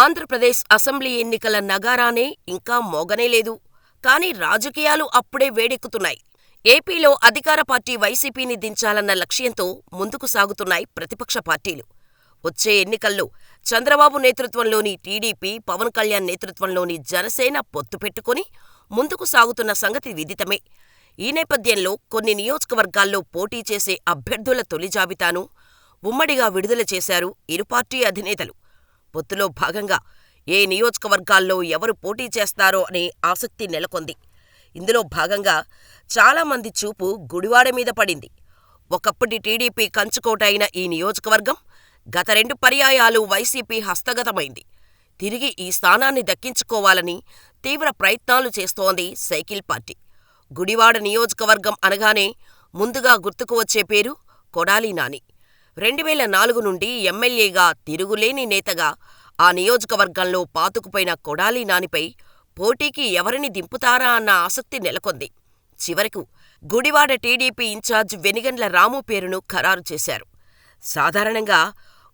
Andhra Pradesh assembly ఎన్నికల నగారానే ఇంకా మోగనేలేదు. కానీ రాజకీయాలు అప్పుడే వేడెక్కుతున్నాయి. ఏపీలో అధికార పార్టీ వైసీపీని దించాలన్న లక్ష్యంతో ముందుకు సాగుతున్నాయి ప్రతిపక్ష పార్టీలు. వచ్చే ఎన్నికల్లో చంద్రబాబు నేతృత్వంలోని టీడీపీ, పవన్ కళ్యాణ్ నేతృత్వంలోని జనసేన పొత్తు పెట్టుకుని ముందుకు సాగుతున్న సంగతి విదితమే. ఈ నేపథ్యంలో కొన్ని నియోజకవర్గాల్లో పోటీ చేసే అభ్యర్థుల తొలి జాబితాను ఉమ్మడిగా విడుదల చేశారు ఇరు పార్టీ అధినేతలు. పొత్తులో భాగంగా ఏ నియోజకవర్గాల్లో ఎవరు పోటీ చేస్తారో అనే ఆసక్తి నెలకొంది. ఇందులో భాగంగా చాలా మంది చూపు గుడివాడ మీద పడింది. ఒకప్పటి టీడీపీ కంచుకోటైన ఈ నియోజకవర్గం గత రెండు పర్యాయాలు వైసీపీ హస్తగతమైంది. తిరిగి ఈ స్థానాన్ని దక్కించుకోవాలని తీవ్ర ప్రయత్నాలు చేస్తోంది సైకిల్ పార్టీ. గుడివాడ నియోజకవర్గం అనగానే ముందుగా గుర్తుకు వచ్చే పేరు కొడాలి నాని. రెండువేల నాలుగు నుండి ఎమ్మెల్యేగా తిరుగులేని నేతగా ఆ నియోజకవర్గంలో పాతుకుపోయిన కొడాలి నానిపై పోటీకి ఎవరిని దింపుతారా అన్న ఆసక్తి నెలకొంది. చివరకు గుడివాడ టీడీపీ ఇన్ఛార్జ్ వెనిగండ్ల రాము పేరును ఖరారు చేశారు. సాధారణంగా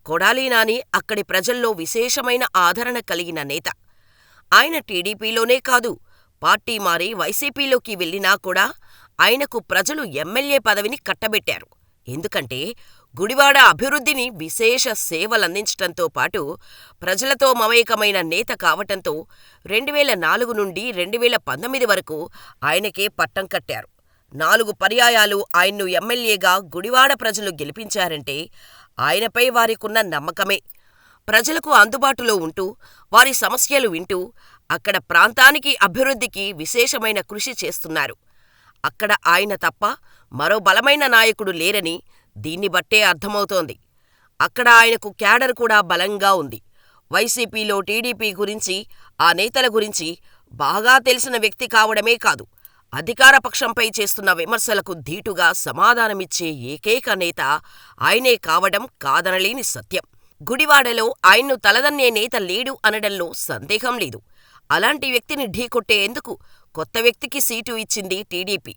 కొడాలి నాని అక్కడి ప్రజల్లో విశేషమైన ఆదరణ కలిగిన నేత. ఆయన టీడీపీలోనే కాదు పార్టీ మారి వైసీపీలోకి వెళ్ళినా కూడా ఆయనకు ప్రజలు ఎమ్మెల్యే పదవిని కట్టబెట్టారు. ఎందుకంటే గుడివాడ అభివృద్ధిని విశేష సేవలందించటంతో పాటు ప్రజలతో మమేకమైన నేత కావటంతో రెండువేల నాలుగు నుండి రెండువేల పంతొమ్మిది వరకు ఆయనకే పట్టం కట్టారు. నాలుగు పర్యాయాలు ఆయన్ను ఎమ్మెల్యేగా గుడివాడ ప్రజలు గెలిపించారంటే ఆయనపై వారికున్న నమ్మకమే. ప్రజలకు అందుబాటులో ఉంటూ, వారి సమస్యలు వింటూ, అక్కడ ప్రాంతానికి అభివృద్ధికి విశేషమైన కృషి చేస్తున్నారు. అక్కడ ఆయన తప్ప మరో బలమైన నాయకుడు లేరని దీన్ని బట్టే అర్థమవుతోంది. అక్కడ ఆయనకు క్యాడర్ కూడా బలంగా ఉంది. వైసీపీలో టీడీపీ గురించి, ఆ నేతల గురించి బాగా తెలిసిన వ్యక్తి కావడమే కాదు, అధికార పక్షంపై చేస్తున్న విమర్శలకు ధీటుగా సమాధానమిచ్చే ఏకైక నేత ఆయనే కావడం కాదనలేని సత్యం. గుడివాడలో ఆయన్ను తలదన్నే నేత లేడు అనడంలో సందేహం లేదు. అలాంటి వ్యక్తిని ఢీకొట్టేందుకు కొత్త వ్యక్తికి సీటు ఇచ్చింది టీడీపీ.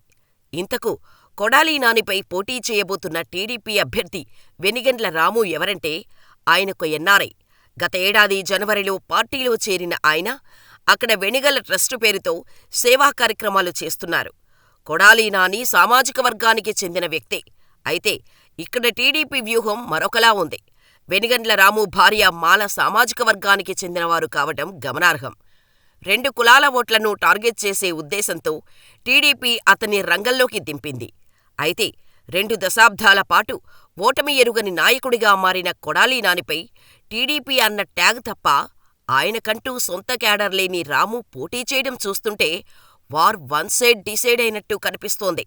ఇంతకు కొడాలి నానిపై పోటీ చేయబోతున్న టీడీపీ అభ్యర్థి వెనిగండ్ల రాము ఎవరంటే ఆయనొక ఎన్నారై. గత ఏడాది జనవరిలో పార్టీలో చేరిన ఆయన అక్కడ వెనిగళ్ళ ట్రస్టు పేరుతో సేవా కార్యక్రమాలు చేస్తున్నారు. కొడాలి నాని సామాజిక వర్గానికి చెందిన వ్యక్తే. అయితే ఇక్కడ టీడీపీ వ్యూహం మరొకలా ఉంది. వెనిగండ్ల రాము భార్య మాల సామాజిక వర్గానికి చెందినవారు కావటం గమనార్హం. రెండు కులాల ఓట్లను టార్గెట్ చేసే ఉద్దేశంతో టీడీపీ అతన్ని రంగంలోకి దింపింది. అయితే రెండు దశాబ్దాల పాటు ఓటమి ఎరుగని నాయకుడిగా మారిన కొడాలి నానిపై టీడీపీ అన్న ట్యాగ్ తప్ప ఆయనకంటూ సొంత క్యాడర్ లేని రాము పోటీ చేయడం చూస్తుంటే వార్ వన్ సైడ్ డిసైడ్ అయినట్టు కనిపిస్తోంది.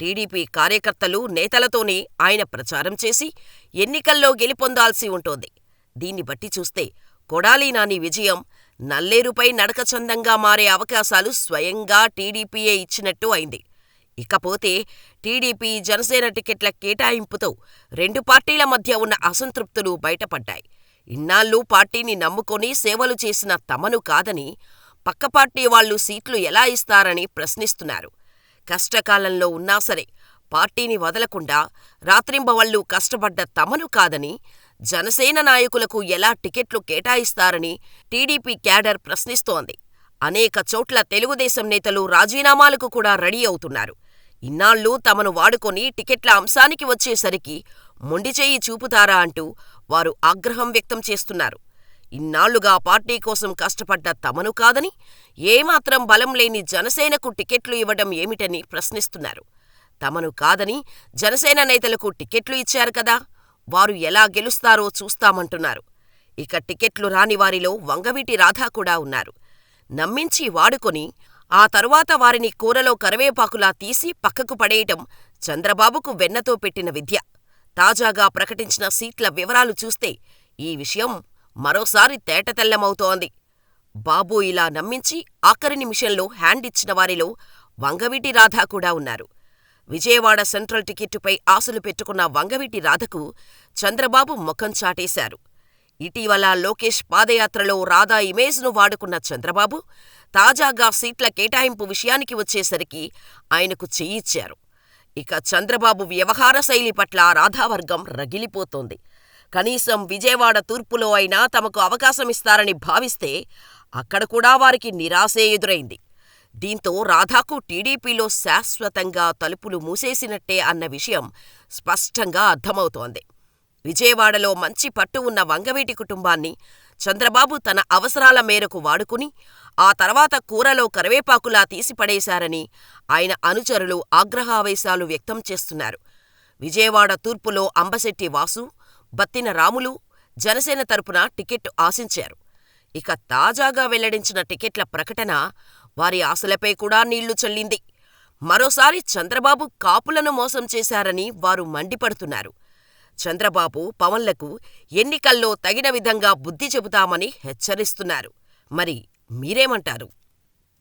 టీడీపీ కార్యకర్తలు, నేతలతోనే ఆయన ప్రచారం చేసి ఎన్నికల్లో గెలుపొందాల్సి ఉంటోంది. దీన్ని బట్టి చూస్తే కొడాలి నాని విజయం నల్లేరుపై నడకచందంగా మారే అవకాశాలు స్వయంగా టీడీపీయే ఇచ్చినట్టు అయింది. ఇకపోతే టీడీపీ, జనసేన టికెట్ల కేటాయింపుతో రెండు పార్టీల మధ్య ఉన్న అసంతృప్తులు బయటపడ్డాయి. ఇన్నాళ్ళూ పార్టీని నమ్ముకొని సేవలు చేసిన తమను కాదని పక్క పార్టీ వాళ్ళు సీట్లు ఎలా ఇస్తారని ప్రశ్నిస్తున్నారు. కష్టకాలంలో ఉన్నా సరే పార్టీని వదలకుండా రాత్రింబవళ్ళు కష్టపడ్డ తమను కాదని జనసేన నాయకులకు ఎలా టికెట్లు కేటాయిస్తారని టీడీపీ క్యాడర్ ప్రశ్నిస్తోంది. అనేక చోట్ల తెలుగుదేశం నేతలు రాజీనామాలకు కూడా రెడీ అవుతున్నారు. ఇన్నాళ్ళూ తమను వాడుకొని టికెట్ల అంశానికి వచ్చేసరికి మొండిచెయ్యి చూపుతారా అంటూ వారు ఆగ్రహం వ్యక్తం చేస్తున్నారు. ఇన్నాళ్ళుగా పార్టీ కోసం కష్టపడ్డ తమను కాదని ఏమాత్రం బలం లేని జనసేనకు టికెట్లు ఇవ్వడం ఏమిటని ప్రశ్నిస్తున్నారు. తమను కాదని జనసేన నేతలకు టికెట్లు ఇచ్చారు కదా, వారు ఎలా గెలుస్తారో చూస్తామంటున్నారు. ఇక టికెట్లు రాని వారిలో వంగవీటి రాధా కూడా ఉన్నారు. నమ్మించి వాడుకొని ఆ తరువాత వారిని కూరలో కరివేపాకులా తీసి పక్కకు పడేయటం చంద్రబాబుకు వెన్నతో పెట్టిన విద్య. తాజాగా ప్రకటించిన సీట్ల వివరాలు చూస్తే ఈ విషయం మరోసారి తేటతెల్లమవుతోంది. బాబు ఇలా నమ్మించి ఆఖరి నిమిషంలో హ్యాండిచ్చిన వారిలో వంగవీటి రాధ కూడా ఉన్నారు. విజయవాడ సెంట్రల్ టికెట్టుపై ఆశలు పెట్టుకున్న వంగవీటి రాధకు చంద్రబాబు ముఖం చాటేశారు. ఇటీవల లోకేష్ పాదయాత్రలో రాధా ఇమేజ్ను వాడుకున్న చంద్రబాబు తాజాగా సీట్ల కేటాయింపు విషయానికి వచ్చేసరికి ఆయనకు చెయ్యిచ్చారు. ఇక చంద్రబాబు వ్యవహార శైలి పట్ల రాధావర్గం రగిలిపోతోంది. కనీసం విజయవాడ తూర్పులో అయినా తమకు అవకాశమిస్తారని భావిస్తే అక్కడ కూడా వారికి నిరాశే ఎదురైంది. దీంతో రాధాకు టీడీపీలో శాశ్వతంగా తలుపులు మూసేసినట్టే అన్న విషయం స్పష్టంగా అర్థమవుతోంది. విజయవాడలో మంచి పట్టు ఉన్న వంగవీటి కుటుంబాన్ని చంద్రబాబు తన అవసరాల మేరకు వాడుకుని, ఆ తర్వాత కూరలో కరివేపాకులా తీసిపడేశారని ఆయన అనుచరులు ఆగ్రహావేశాలు వ్యక్తం చేస్తున్నారు. విజయవాడ తూర్పులో అంబశెట్టి వాసు, బత్తిన రాములు జనసేన తరపున టికెట్ ఆశించారు. ఇక తాజాగా వెల్లడించిన టికెట్ల ప్రకటన వారి ఆశలపై కూడా నీళ్ళు చల్లింది. మరోసారి చంద్రబాబు కాపులను మోసం చేశారని వారు మండిపడుతున్నారు. చంద్రబాబు, పవన్లకు ఎన్నికల్లో తగిన విధంగా బుద్ధి చెబుతామని హెచ్చరిస్తున్నారు. మరి మీరేమంటారు?